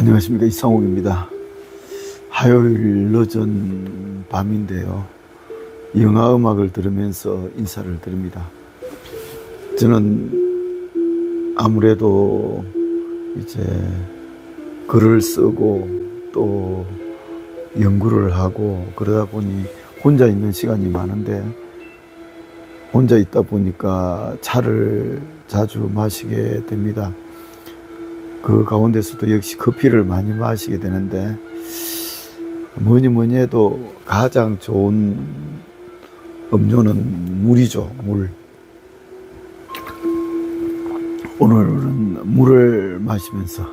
안녕하십니까 이상욱입니다. 화요일 늦은 밤인데요. 영화 음악을 들으면서 인사를 드립니다. 저는 아무래도 이제 글을 쓰고 또 연구를 하고 그러다 보니 혼자 있는 시간이 많은데 혼자 있다 보니까 차를 자주 마시게 됩니다. 그 가운데서도 역시 커피를 많이 마시게 되는데 뭐니 뭐니 해도 가장 좋은 음료는 물이죠, 물. 오늘은 물을 마시면서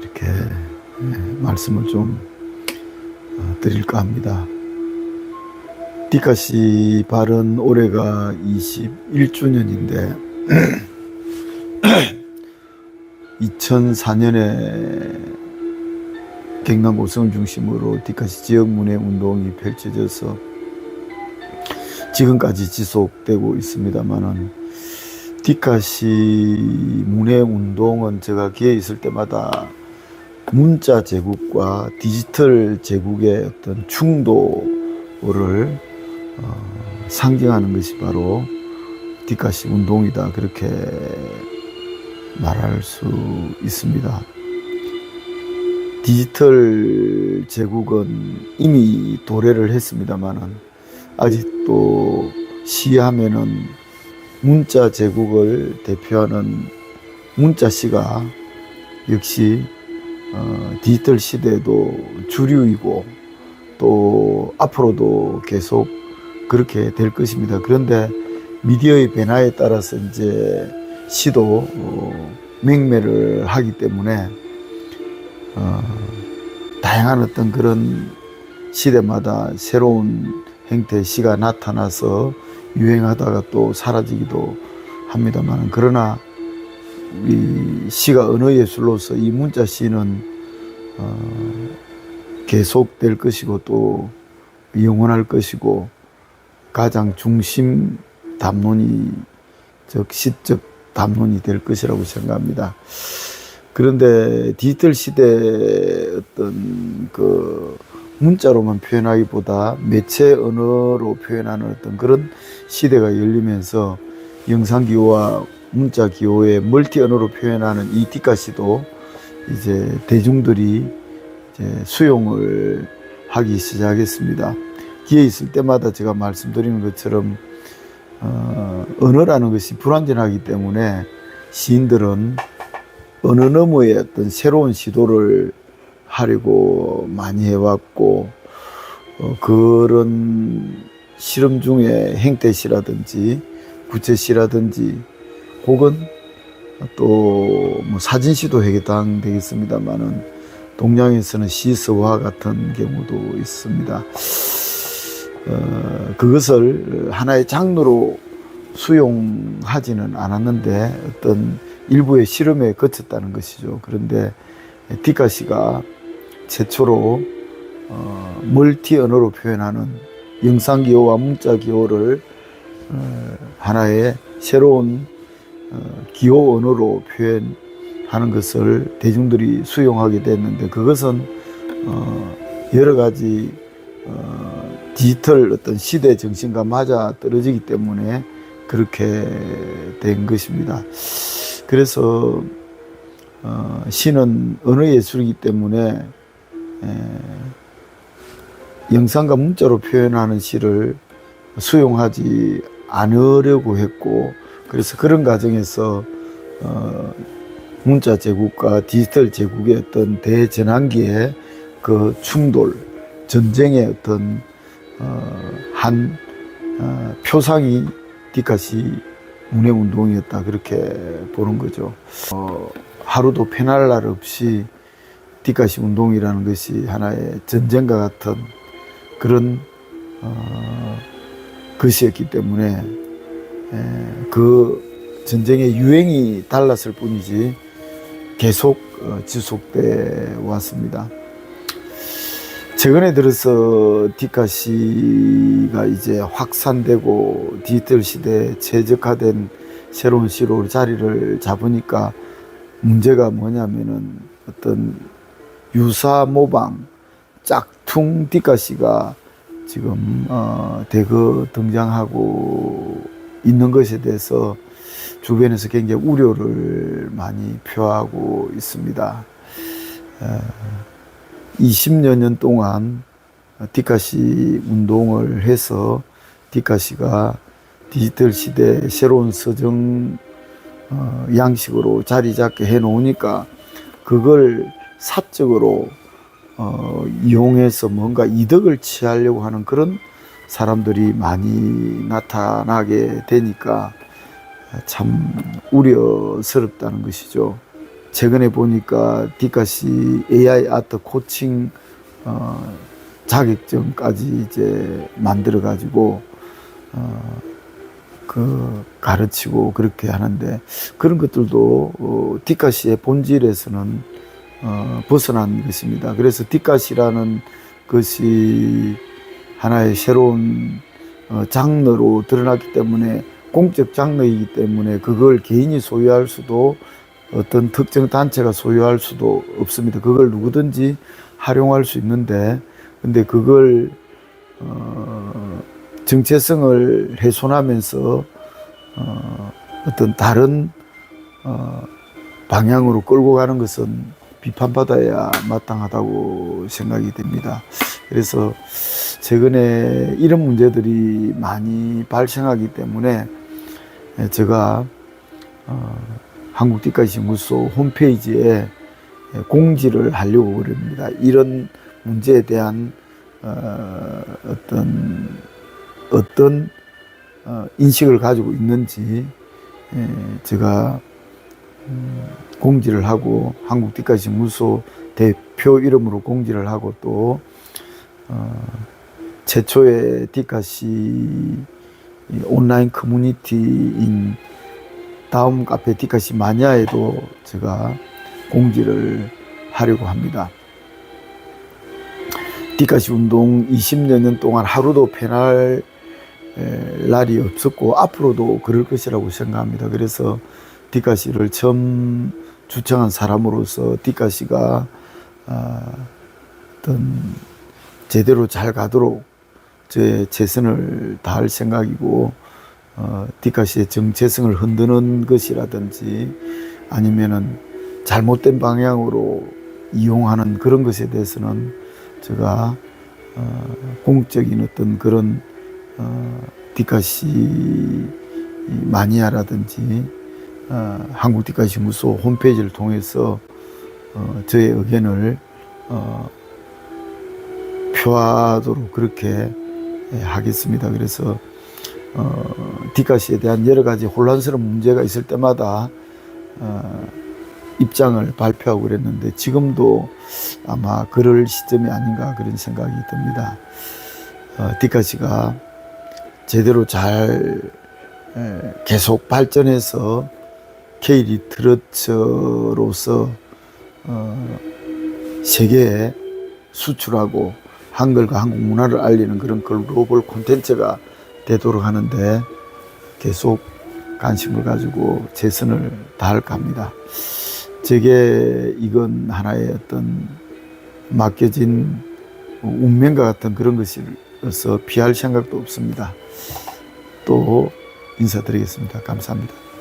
이렇게 예, 말씀을 좀 어, 드릴까 합니다. 디카시 발은 올해가 21주년인데 2004년에 경남 고성을 중심으로 디카시 지역 문화 운동이 펼쳐져서 지금까지 지속되고 있습니다만은 디카시 문화 운동은 제가 기회 있을 때마다 문자 제국과 디지털 제국의 어떤 충돌을 어, 상징하는 것이 바로 디카시 운동이다. 그렇게 말할 수 있습니다. 디지털 제국은 이미 도래를 했습니다만은 아직도 시하면은 문자 제국을 대표하는 문자씨가 역시 어, 디지털 시대에도 주류이고 또 앞으로도 계속 그렇게 될 것입니다. 그런데 미디어의 변화에 따라서 이제 시도 어, 맹매를 하기 때문에 어, 다양한 어떤 그런 시대마다 새로운 행태의 시가 나타나서 유행하다가 또 사라지기도 합니다만 그러나 이 시가 언어 예술로서 이 문자 시는 어, 계속될 것이고 또 영원할 것이고 가장 중심 담론이 즉 시적 담론이 될 것이라고 생각합니다. 그런데 디지털 시대의 어떤 그 문자로만 표현하기보다 매체 언어로 표현하는 어떤 그런 시대가 열리면서 영상 기호와 문자 기호의 멀티 언어로 표현하는 이 디카시도 이제 대중들이 이제 수용을 하기 시작했습니다. 기회 있을 때마다 제가 말씀드리는 것처럼 어, 언어라는 것이 불완전하기 때문에 시인들은 언어 너머의 어떤 새로운 시도를 하려고 많이 해왔고 어, 그런 실험 중에 행태시라든지 구체시라든지 혹은 또 뭐 사진시도 해당되겠습니다만은 동양에서는 시서와 같은 경우도 있습니다. 어, 그것을 하나의 장르로 수용하지는 않았는데 어떤 일부의 실험에 거쳤다는 것이죠. 그런데 디카시가 최초로 어, 멀티 언어로 표현하는 영상 기호와 문자 기호를 어, 하나의 새로운 어, 기호 언어로 표현하는 것을 대중들이 수용하게 됐는데 그것은 어, 여러 가지 어, 디지털 어떤 시대 정신과 맞아 떨어지기 때문에 그렇게 된 것입니다. 그래서 어, 시는 언어 예술이기 때문에 에, 영상과 문자로 표현하는 시를 수용하지 않으려고 했고 그래서 그런 과정에서 어, 문자 제국과 디지털 제국의 어떤 대전환기의 그 충돌 전쟁의 어떤 어, 한 어, 표상이 디카시 문해운동이었다 그렇게 보는 거죠. 어, 하루도 편할 날 없이 디카시 운동이라는 것이 하나의 전쟁과 같은 그런 어, 것이었기 때문에 에, 그 전쟁의 유행이 달랐을 뿐이지 계속 어, 지속돼 왔습니다. 최근에 들어서 디카시가 이제 확산되고 디지털 시대에 최적화된 새로운 시로 자리를 잡으니까 문제가 뭐냐면은 어떤 유사 모방 짝퉁 디카시가 지금 어, 대거 등장하고 있는 것에 대해서 주변에서 굉장히 우려를 많이 표하고 있습니다. 20여 년 동안 디카시 운동을 해서 디카시가 디지털 시대 새로운 서정 어, 양식으로 자리 잡게 해 놓으니까 그걸 사적으로 어, 이용해서 뭔가 이득을 취하려고 하는 그런 사람들이 많이 나타나게 되니까 참 우려스럽다는 것이죠. 최근에 보니까 디카시 AI 아트 코칭 어, 자격증까지 이제 만들어 가지고 어, 그 가르치고 그렇게 하는데 그런 것들도 어, 디카시의 본질에서는 어, 벗어난 것입니다. 그래서 디카시라는 것이 하나의 새로운 어, 장르로 드러났기 때문에 공적 장르이기 때문에 그걸 개인이 소유할 수도 어떤 특정 단체가 소유할 수도 없습니다. 그걸 누구든지 활용할 수 있는데 근데 그걸 어, 정체성을 훼손하면서 어, 어떤 다른 어, 방향으로 끌고 가는 것은 비판받아야 마땅하다고 생각이 됩니다. 그래서 최근에 이런 문제들이 많이 발생하기 때문에 제가 어, 한국디카신구소 홈페이지에 공지를 하려고 그럽니다. 이런 문제에 대한 어, 어떤 어떤 어, 인식을 가지고 있는지 에, 제가 음, 공지를 하고 한국 뒷가시 무소 대표 이름으로 공지를 하고 또 어, 최초의 뒷가시 온라인 커뮤니티인 다음 카페 뒷가시 마니아에도 제가 공지를 하려고 합니다. 뒷가시 운동 20여 년 동안 하루도 편할 에, 날이 없었고 앞으로도 그럴 것이라고 생각합니다. 그래서 디카시를 처음 주청한 사람으로서 디카시가 아, 어떤 제대로 잘 가도록 제 최선을 다할 생각이고 어, 디카시의 정체성을 흔드는 것이라든지 아니면은 잘못된 방향으로 이용하는 그런 것에 대해서는 제가 어, 공적인 어떤 그런 어, 디카시 마니아라든지 어, 한국 디카시 무소 홈페이지를 통해서 어, 저의 의견을 어, 표하도록 그렇게 예, 하겠습니다. 그래서 어, 디카시에 대한 여러 가지 혼란스러운 문제가 있을 때마다 어, 입장을 발표하고 그랬는데 지금도 아마 그럴 시점이 아닌가 그런 생각이 듭니다. 어, 디카시가 제대로 잘 에, 계속 발전해서 K 리트러처로서 어, 세계에 수출하고 한글과 한국 문화를 알리는 그런 글로벌 콘텐츠가 되도록 하는데 계속 관심을 가지고 최선을 다할까 합니다. 제게 이건 하나의 어떤 맡겨진 운명과 같은 그런 것이어서 피할 생각도 없습니다. 또 인사드리겠습니다. 감사합니다.